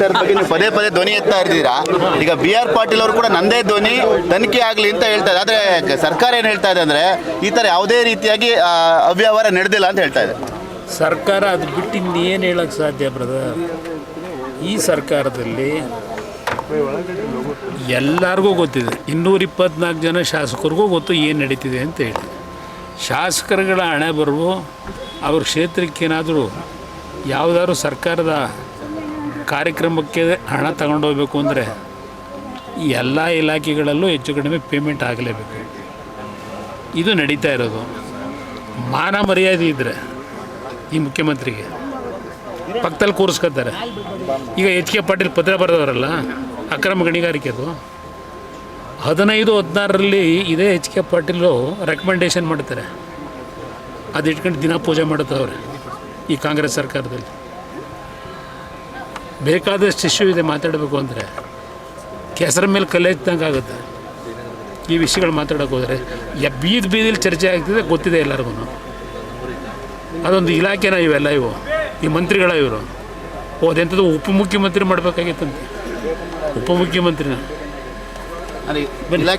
ಬಗ್ಗೆ ನೀವು ಪದೇ ಪದೇ ಧ್ವನಿ ಎತ್ತಾ ಇರ್ತೀರಾ? ಈಗ ಬಿ ಆರ್ ಪಾಟೀಲ್ ಅವರು ಕೂಡ ನಂದೇ ಧ್ವನಿ, ತನಿಖೆ ಆಗಲಿ ಅಂತ ಹೇಳ್ತಾ ಇದೆ ಆದರೆ ಸರ್ಕಾರ ಏನು ಹೇಳ್ತಾ ಇದೆ ಅಂದರೆ, ಈ ಥರ ಯಾವುದೇ ರೀತಿಯಾಗಿ ಅವ್ಯವಹಾರ ನಡೆದಿಲ್ಲ ಅಂತ ಹೇಳ್ತಾ ಇದೆ. ಸರ್ಕಾರ ಅದು ಬಿಟ್ಟು ಇನ್ನೇನು ಹೇಳಕ್ಕೆ ಸಾಧ್ಯ ಬ್ರದರ್ ಈ ಸರ್ಕಾರದಲ್ಲಿ ಎಲ್ಲರಿಗೂ ಗೊತ್ತಿದೆ. ಇನ್ನೂರ ಇಪ್ಪತ್ನಾಲ್ಕು ಜನ ಶಾಸಕರಿಗೂ ಗೊತ್ತು ಏನು ನಡೀತಿದೆ ಅಂತ ಹೇಳಿ ಶಾಸಕರುಗಳ ಹಣೆ ಬರುವ, ಅವ್ರ ಕ್ಷೇತ್ರಕ್ಕೇನಾದರೂ ಯಾವುದಾದ್ರು ಸರ್ಕಾರದ ಕಾರ್ಯಕ್ರಮಕ್ಕೆ ಹಣ ತಗೊಂಡೋಗ್ಬೇಕು ಅಂದರೆ ಎಲ್ಲ ಇಲಾಖೆಗಳಲ್ಲೂ ಹೆಚ್ಚು ಕಡಿಮೆ ಪೇಮೆಂಟ್ ಆಗಲೇಬೇಕು. ಇದು ನಡೀತಾ ಇರೋದು. ಮಾನ ಮರ್ಯಾದೆ ಇದ್ದರೆ ಈ ಮುಖ್ಯಮಂತ್ರಿಗೆ. ಪಕ್ಕದಲ್ಲಿ ಕೂರಿಸ್ಕೊತಾರೆ. ಈಗ ಎಚ್ ಕೆ ಪಾಟೀಲ್ ಪತ್ರ ಬರೆದವರಲ್ಲ, ಅಕ್ರಮ ಗಣಿಗಾರಿಕೆದು ಹದಿನೈದು, ಹದಿನಾರರಲ್ಲಿ ಇದೇ ಎಚ್ ಕೆ ಪಾಟೀಲು ರೆಕಮೆಂಡೇಶನ್ ಮಾಡ್ತಾರೆ. ಅದು ಇಟ್ಕೊಂಡು ದಿನ ಪೂಜೆ ಮಾಡುತ್ತವ್ರೆ ಈ ಕಾಂಗ್ರೆಸ್ ಸರ್ಕಾರದಲ್ಲಿ. ಬೇಕಾದಷ್ಟು ಇಶ್ಯೂ ಇದೆ ಮಾತಾಡಬೇಕು ಅಂದರೆ. ಕೆಸರ ಮೇಲೆ ಕಲ್ಲೆತ್ತಂಗೆ ಆಗುತ್ತೆ. ಈ ವಿಷಯಗಳು ಮಾತಾಡೋಕೆ ಹೋದರೆ, ಯ ಬೀದಿ ಬೀದಿಲಿ ಚರ್ಚೆ ಆಗ್ತಿದೆ, ಗೊತ್ತಿದೆ ಎಲ್ಲರಿಗೂ ಅದೊಂದು ಇಲಾಖೆನ ಇವೆಲ್ಲ ಇವು. ಈ ಮಂತ್ರಿಗಳ ಇವರು. ಅದೆಂಥದ್ದು ಉಪಮುಖ್ಯಮಂತ್ರಿ ಮಾಡಬೇಕಾಗಿತ್ತಂತೆ. ಉಪಮುಖ್ಯಮಂತ್ರಿನ